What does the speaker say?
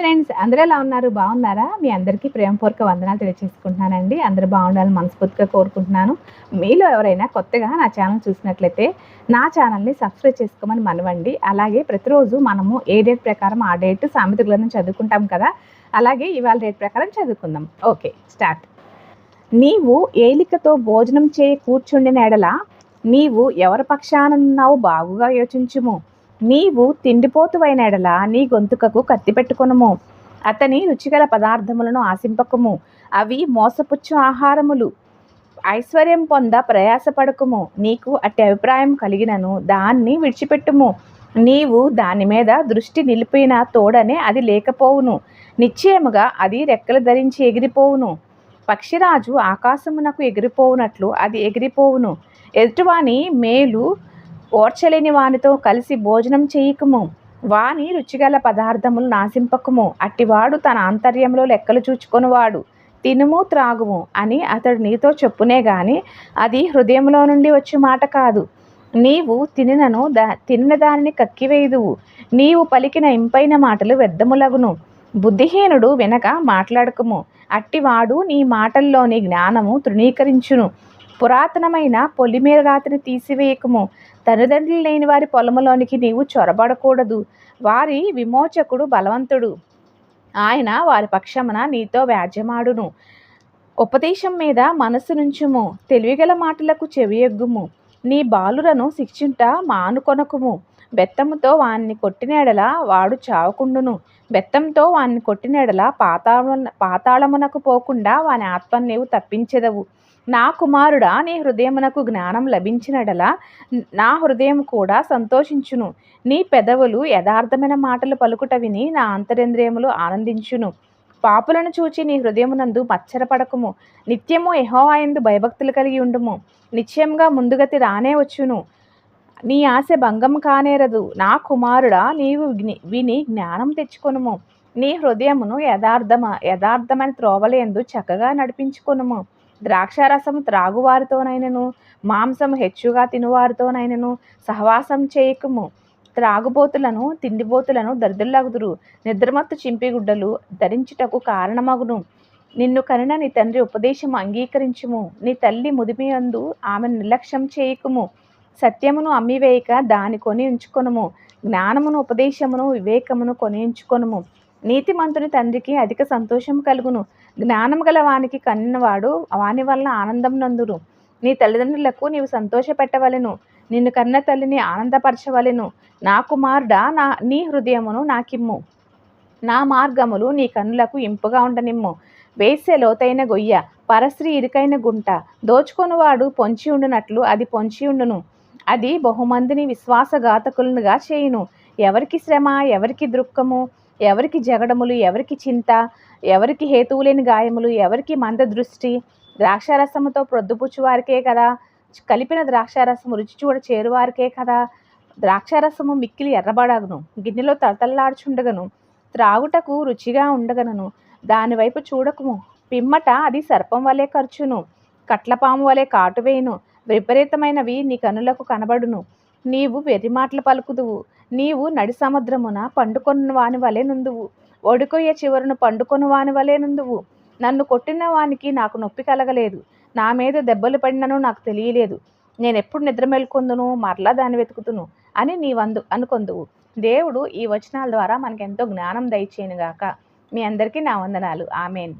Friends అందరూ ఎలా ఉన్నారు? బాగున్నారా? మీ అందరికీ ప్రేమపూర్వక వందనాలు తెలియజేసుకుంటున్నానండి అందరూ బాగుండాలని మనస్ఫూర్తిగా కోరుకుంటున్నాను. మీలో ఎవరైనా కొత్తగా నా ఛానల్ చూసినట్లయితే నా ఛానల్ని సబ్స్క్రైబ్ చేసుకోమని మనవండి. అలాగే ప్రతిరోజు మనము ఏ డేట్ ప్రకారం ఆ డేట్ సామెత గ్రంథం చదువుకుంటాం కదా? అలాగే ఇవాళ డేట్ ప్రకారం చదువుకుందాం. Okay start. నీవు ఏలికతో భోజనం చేయి కూర్చుండిన ఎడల నీవు ఎవరి పక్షానున్నావు బాగుగా యోచించుము. నీవు తిండిపోతువైన ఎడల నీ గొంతుకకు కత్తి పెట్టుకొనుము. అతని రుచిగల పదార్థములను ఆశింపకము. అవి మోసపుచ్చు ఆహారములు. ఐశ్వర్యం పొంద ప్రయాసపడకుము. నీకు అట్టి అభిప్రాయం కలిగినను. దాన్ని విడిచిపెట్టుము. నీవు దాని మీద దృష్టి నిలిపిన తోడనే అది లేకపోవును. నిశ్చయముగా అది రెక్కలు ధరించి ఎగిరిపోవును. పక్షిరాజు ఆకాశమునకు ఎగిరిపోవునట్లు అది ఎగిరిపోవును. ఎదుటివాని మేలు ఓర్చలేని వానితో కలిసి భోజనం చేయకము. వాని రుచిగల పదార్థములు నాశింపకము. అట్టివాడు తన ఆంతర్యంలో లెక్కలు చూచుకొనివాడు. తినుము త్రాగుము అని అతడు నీతో చెప్పునే గాని అది హృదయంలో నుండి వచ్చే మాట కాదు. నీవు తినినను దా తిన్న దానిని కక్కివేయుదువు. నీవు పలికిన ఇంపైన మాటలు వ్యర్థములగును. బుద్ధిహీనుడు వెనక మాట్లాడకము. అట్టివాడు నీ మాటల్లోని జ్ఞానము తృణీకరించును. పురాతనమైన పొలిమేర రాతిని తీసివేయకము. తల్లిదండ్రులు లేని వారి పొలములోనికి నీవు చొరబడకూడదు. వారి విమోచకుడు బలవంతుడు. ఆయన వారి పక్షమున నీతో వ్యాజ్యమాడును. ఉపదేశం మీద మనసు నుంచుము. తెలివిగల మాటలకు చెవియెగ్గుము నీ బాలురను శిక్షింట మానుకొనకుము. బెత్తముతో వాణ్ణి కొట్టినెడల వాడు చావకుండును. బెత్తంతో వాన్ని కొట్టినెడల పాతాళ పాతాళమునకు పోకుండా వాని ఆత్మను నీవు తప్పించెదవు. నా కుమారుడా నీ హృదయమునకు జ్ఞానం లభించినడల నా హృదయం కూడా సంతోషించును. నీ పెదవులు యథార్థమైన మాటలు పలుకుట విని నా అంతరేంద్రియములు ఆనందించును. పాపులను చూచి నీ హృదయమునందు మచ్చరపడకుము. నిత్యము ఎహోవాయందు భయభక్తులు కలిగి ఉండుము. నిశ్చయంగా ముందుగతి రానే వచ్చును. నీ ఆశ భంగం కానేరదు. నా కుమారుడా నీవు విని జ్ఞానం తెచ్చుకొనుము. నీ హృదయమును యథార్థమ యథార్థమైన త్రోవలేందు చక్కగా నడిపించుకొనుము. ద్రాక్షారసం త్రాగువారితోనైనను మాంసం హెచ్చుగా తినువారితోనైనను సహవాసం చేయకము. త్రాగుబోతులను తిండిబోతులను దరిద్రులగుదురు. నిద్రమత్తు చింపిగుడ్డలు ధరించుటకు కారణమగును. నిన్ను కనిన నీ తండ్రి ఉపదేశము అంగీకరించుము. నీ తల్లి ముదిమియందు ఆమెను నిర్లక్ష్యం చేయకుము. సత్యమును అమ్మివేయక దాని కొని ఉంచుకొనుము. జ్ఞానమును ఉపదేశమును వివేకమును కొని ఉంచుకొనుము. నీతిమంతుని తండ్రికి అధిక సంతోషం కలుగును. జ్ఞానం గల వానికి కన్నవాడు వాని వల్ల ఆనందం నందును. నీ తల్లిదండ్రులకు నీవు సంతోషపెట్టవలెను. నిన్ను కన్న తల్లిని ఆనందపరచవలెను. నా కుమారుడా నా నీ హృదయమును నాకిమ్ము. నా మార్గములు నీ కన్నులకు ఇంపుగా ఉండనిమ్ము. వేసే లోతైన గొయ్య పరశ్రీ ఇరుకైన గుంట దోచుకొనివాడు పొంచి ఉండునట్లు అది పొంచి ఉండును. అది బహుమందిని విశ్వాసఘాతకులనుగా చేయును. ఎవరికి శ్రమ ఎవరికి దుఃఖము? ఎవరికి జగడములు ఎవరికి చింత ఎవరికి హేతువులేని గాయములు ఎవరికి మంద దృష్టి ద్రాక్షారసముతో ప్రొద్దుపుచ్చువారికే కదా కలిపిన ద్రాక్షారసము రుచి చూడ చేరువారికే కదా ద్రాక్షారసము మిక్కిలి ఎర్రబడగను గిన్నెలో తలతల్లాడుచుండగను త్రాగుటకు రుచిగా ఉండగనను దానివైపు చూడకము పిమ్మట అది సర్పం వలె ఖర్చును కట్లపాము వలె కాటువేయును విపరీతమైనవి నీ కనులకు కనబడును నీవు వెర్రి మాటలు పలుకుదువు నీవు నడి సముద్రమున పండుకొన్న వాని వలె నుందువు. ఒడికొయ్య చివరను పండుకొని వాని వలె నుందువు. నన్ను కొట్టిన వానికి నాకు నొప్పి కలగలేదు. నా మీద దెబ్బలు పడినను నాకు తెలియలేదు. నేను ఎప్పుడు నిద్ర మేల్కొందును? మరలా దాన్ని వెతుకుతును అని నీవందు అనుకొందువు. దేవుడు ఈ వచనాల ద్వారా మనకెంతో జ్ఞానం దయచేయనుగాక. మీ అందరికీ నా వందనాలు. ఆమెన్.